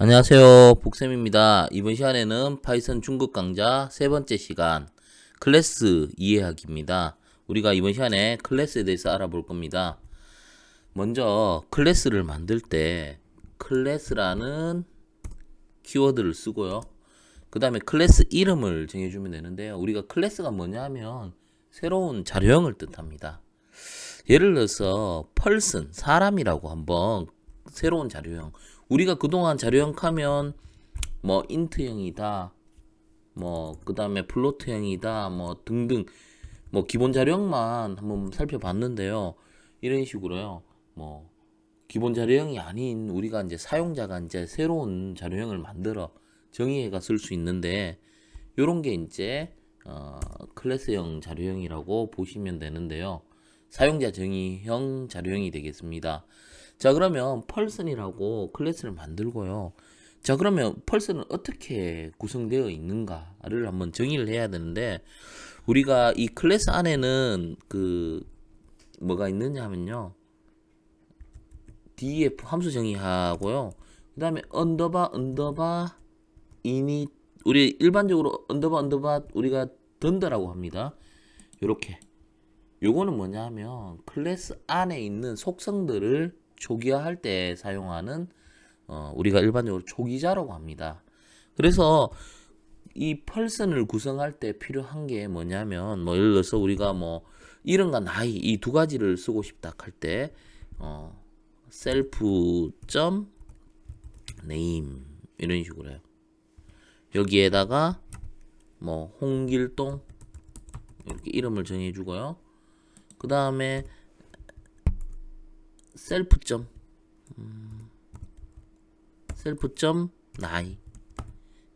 안녕하세요. 복쌤입니다. 이번 시간에는 파이썬 중급 강좌 세 번째 시간 클래스 이해하기입니다. 우리가 이번 시간에 클래스에 대해서 알아볼 겁니다. 먼저 클래스를 만들 때 클래스라는 키워드를 쓰고요. 그 다음에 클래스 이름을 정해주면 되는데요. 우리가 클래스가 뭐냐 하면 새로운 자료형을 뜻합니다. 예를 들어서 펄슨 사람이라고 한번 새로운 자료형 우리가 그동안 자료형 하면 뭐 인트형이다 뭐 그 다음에 플로트형이다 뭐 등등 뭐 기본 자료형만 한번 살펴봤는데요. 이런 식으로요. 뭐 기본 자료형이 아닌 우리가 이제 사용자가 이제 새로운 자료형을 만들어 정의해가 쓸 수 있는데 요런 게 이제 어, 클래스형 자료형이라고 보시면 되는데요. 사용자 정의형 자료형이 되겠습니다. 자 그러면 펄슨이라고 클래스를 만들고요. 자 그러면 펄슨은 어떻게 구성되어 있는가를 한번 정의를 해야 되는데 우리가 이 클래스 안에는 그 뭐가 있느냐 하면요. def 함수 정의하고요. 그 다음에 언더바 언더바 이니 우리 일반적으로 언더바 언더바 우리가 던더라고 합니다. 요렇게 요거는 뭐냐 하면 클래스 안에 있는 속성들을 초기화할 때 사용하는 어, 우리가 일반적으로 초기자라고 합니다. 그래서 이 펄슨을 구성할 때 필요한 게 뭐냐면 뭐 예를 들어서 우리가 뭐 이름과 나이 이 두 가지를 쓰고 싶다 할 때 어, 셀프 점 네임 이런 식으로 해요. 여기에다가 뭐 홍길동 이렇게 이름을 정해 주고요. 그 다음에 셀프 점 음, 셀프 점 나이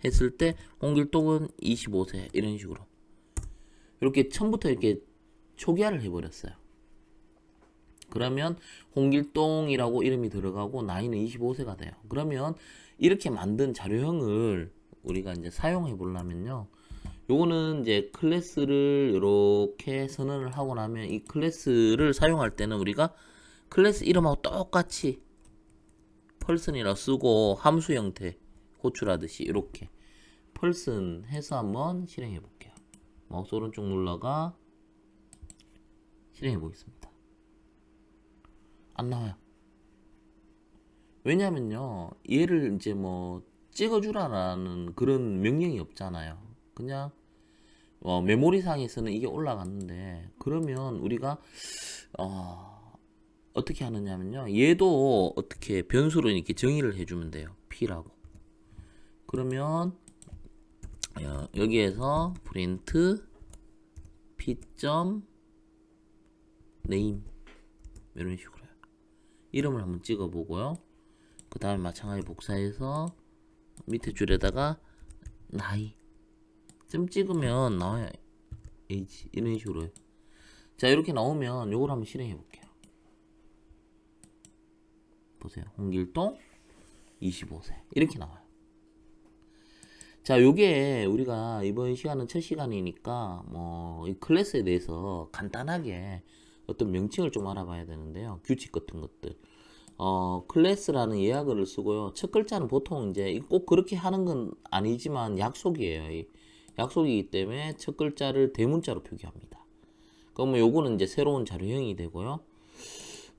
했을 때 홍길동은 25세 이런 식으로 이렇게 처음부터 이렇게 초기화를 해버렸어요. 그러면 홍길동이라고 이름이 들어가고 나이는 25세가 돼요. 그러면 이렇게 만든 자료형을 우리가 이제 사용해 보려면요. 요거는 이제 클래스를 이렇게 선언을 하고 나면 이 클래스를 사용할 때는 우리가 클래스 이름하고 똑같이 펄슨이라 쓰고 함수 형태 호출하듯이 이렇게 펄슨 해서 한번 실행해 볼게요. 마우스 오른쪽 눌러가 실행해 보겠습니다. 안 나와요. 왜냐면요. 얘를 이제 뭐 찍어주라라는 그런 명령이 없잖아요. 그냥 어, 메모리상에서는 이게 올라갔는데 그러면 우리가 어, 어떻게 하느냐면요. 얘도 어떻게 변수로 이렇게 정의를 해주면 돼요. p라고. 그러면 어, 여기에서 print p. name 이런 식으로요. 이름을 한번 찍어 보고요. 그 다음에 마찬가지 복사해서 밑에 줄에다가 나이 점 찍으면 나와요. H 이런 식으로요. 자 이렇게 나오면 요걸 한번 실행해 볼게요. 보세요. 홍길동 25세 이렇게 나와요. 자 요게 우리가 이번 시간은 첫 시간이니까 뭐 이 클래스에 대해서 간단하게 어떤 명칭을 좀 알아봐야 되는데요. 규칙 같은 것들. 어, 클래스라는 예약어를 쓰고요. 첫 글자는 보통 이제 꼭 그렇게 하는 건 아니지만 약속이에요. 이 약속이기 때문에 첫 글자를 대문자로 표기합니다. 그러면 요거는 이제 새로운 자료형이 되고요.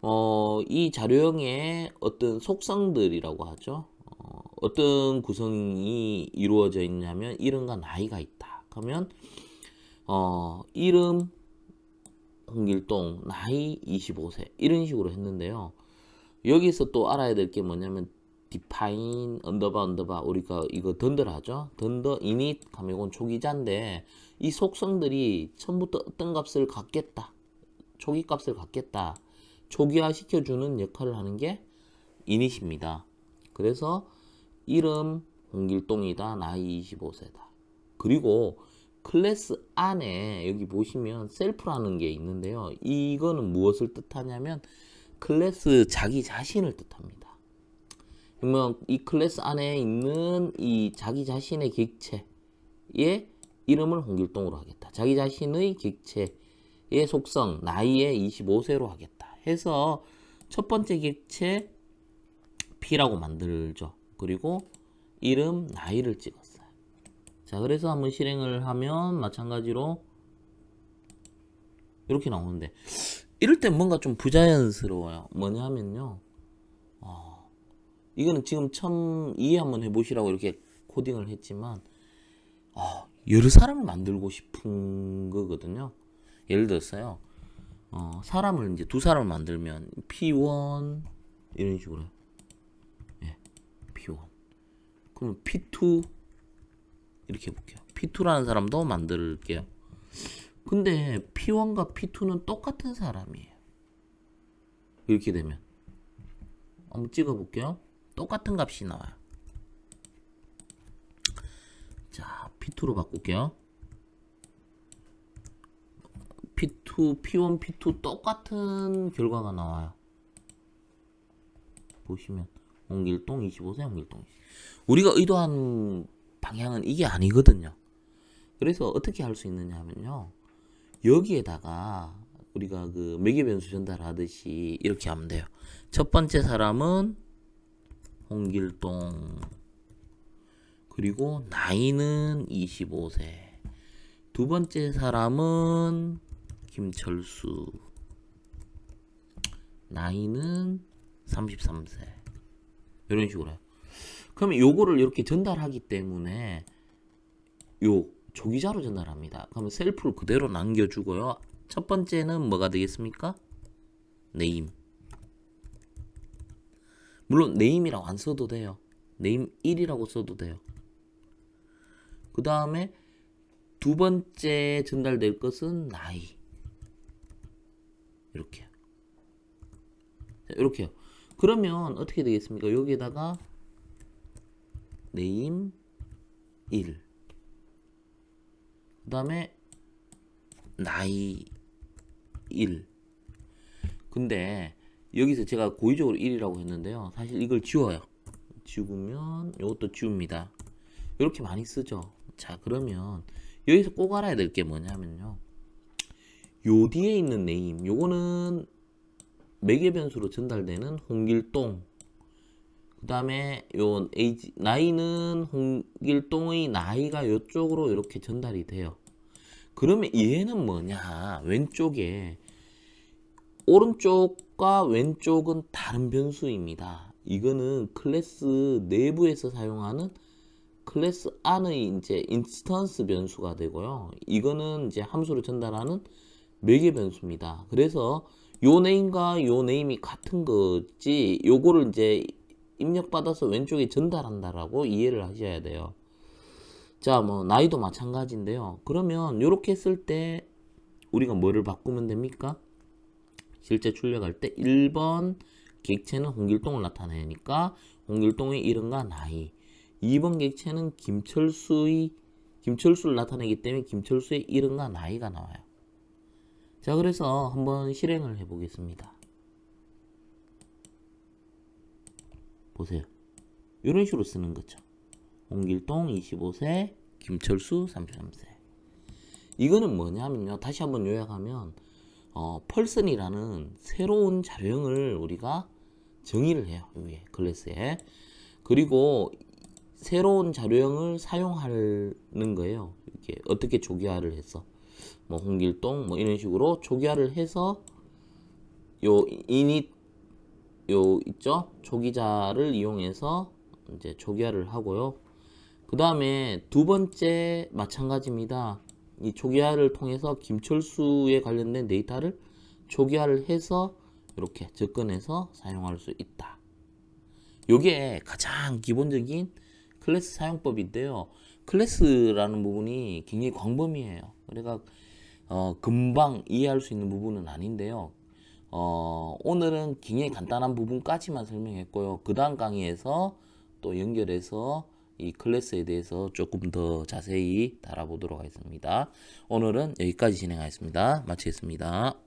어, 이 자료형의 어떤 속성들이라고 하죠. 어, 어떤 구성이 이루어져 있냐면 이름과 나이가 있다. 그러면 어, 이름 홍길동 나이 25세 이런 식으로 했는데요. 여기서 또 알아야 될 게 뭐냐면 define 언더바 언더바 우리가 이거 던더라 하죠. 던더 init 이건 초기자인데 이 속성들이 처음부터 어떤 값을 갖겠다. 초기 값을 갖겠다. 초기화 시켜주는 역할을 하는 게 init입니다. 그래서 이름 홍길동이다. 나이 25세다. 그리고 클래스 안에 여기 보시면 셀프라는 게 있는데요. 이거는 무엇을 뜻하냐면 클래스 자기 자신을 뜻합니다. 그러면 이 클래스 안에 있는 이 자기 자신의 객체의 이름을 홍길동으로 하겠다. 자기 자신의 객체의 속성 나이에 25세로 하겠다. 해서 첫 번째 객체 P라고 만들죠. 그리고 이름, 나이를 찍었어요. 자, 그래서 한번 실행을 하면 마찬가지로 이렇게 나오는데 이럴 때 뭔가 좀 부자연스러워요. 뭐냐 하면요. 어, 이거는 지금 처음 이해 한번 해보시라고 이렇게 코딩을 했지만 어, 여러 사람을 만들고 싶은 거거든요. 예를 들었어요. 어, 사람을 이제 두 사람을 만들면 P1 이런 식으로 예, P1 그러면 P2 이렇게 해볼게요. P2라는 사람도 만들게요. 근데 P1과 P2는 똑같은 사람이에요. 이렇게 되면 한번 찍어볼게요. 똑같은 값이 나와요. 자, P2로 바꿀게요. P2, P1, P2 똑같은 결과가 나와요. 보시면 홍길동 25세, 홍길동 20. 우리가 의도한 방향은 이게 아니거든요. 그래서 어떻게 할 수 있느냐 하면요. 여기에다가 우리가 그 매개 변수 전달하듯이 이렇게 하면 돼요. 첫 번째 사람은 홍길동 그리고 나이는 25세. 두 번째 사람은 김철수. 나이는 33세. 이런 식으로 해요. 그러면 요거를 이렇게 전달하기 때문에 요 조기자로 전달합니다. 그러면 셀프를 그대로 남겨주고요. 첫 번째는 뭐가 되겠습니까? 네임. 물론 네임이라고 안 써도 돼요. 네임 1이라고 써도 돼요. 그 다음에 두 번째 전달될 것은 나이. 이렇게요. 자, 이렇게요. 그러면 어떻게 되겠습니까? 여기에다가 네임 1. 그 다음에 나이 1. 근데 여기서 제가 고의적으로 1이라고 했는데요. 사실 이걸 지워요. 지우면 이것도 지웁니다. 이렇게 많이 쓰죠. 자 그러면 여기서 꼭 알아야 될 게 뭐냐면요. 요 뒤에 있는 네임 요거는 매개 변수로 전달되는 홍길동 그 다음에 요 에이지, 나이는 홍길동의 나이가 요쪽으로 이렇게 전달이 돼요. 그러면 얘는 뭐냐? 왼쪽에 오른쪽과 왼쪽은 다른 변수입니다. 이거는 클래스 내부에서 사용하는 클래스 안의 이제 인스턴스 변수가 되고요. 이거는 이제 함수를 전달하는 매개 변수입니다. 그래서 요 네임과 요 네임이 같은 거지 요거를 이제 입력받아서 왼쪽에 전달한다라고 이해를 하셔야 돼요. 자, 뭐 나이도 마찬가지인데요. 그러면 이렇게 했을 때 우리가 뭐를 바꾸면 됩니까? 실제 출력할 때 1번 객체는 홍길동을 나타내니까 홍길동의 이름과 나이 2번 객체는 김철수의 김철수를 나타내기 때문에 김철수의 이름과 나이가 나와요. 자, 그래서 한번 실행을 해 보겠습니다. 보세요. 이런 식으로 쓰는 거죠. 홍길동 25세, 김철수 33세. 이거는 뭐냐면요. 다시 한번 요약하면 어, 펄슨이라는 새로운 자료형을 우리가 정의를 해요. 위에 클래스에. 그리고 새로운 자료형을 사용하는 거예요. 이렇게 어떻게 조기화를 해서 뭐 홍길동 뭐 이런 식으로 조기화를 해서 요 이닛 요 있죠? 조기자를 이용해서 이제 조기화를 하고요. 그 다음에 두 번째 마찬가지입니다. 이 조기화를 통해서 김철수에 관련된 데이터를 조기화를 해서 이렇게 접근해서 사용할 수 있다. 요게 가장 기본적인 클래스 사용법인데요. 클래스라는 부분이 굉장히 광범위해요. 그래가 어, 금방 이해할 수 있는 부분은 아닌데요. 어, 오늘은 굉장히 간단한 부분까지만 설명했고요. 그 다음 강의에서 또 연결해서 이 클래스에 대해서 조금 더 자세히 달아보도록 하겠습니다. 오늘은 여기까지 진행하겠습니다. 마치겠습니다.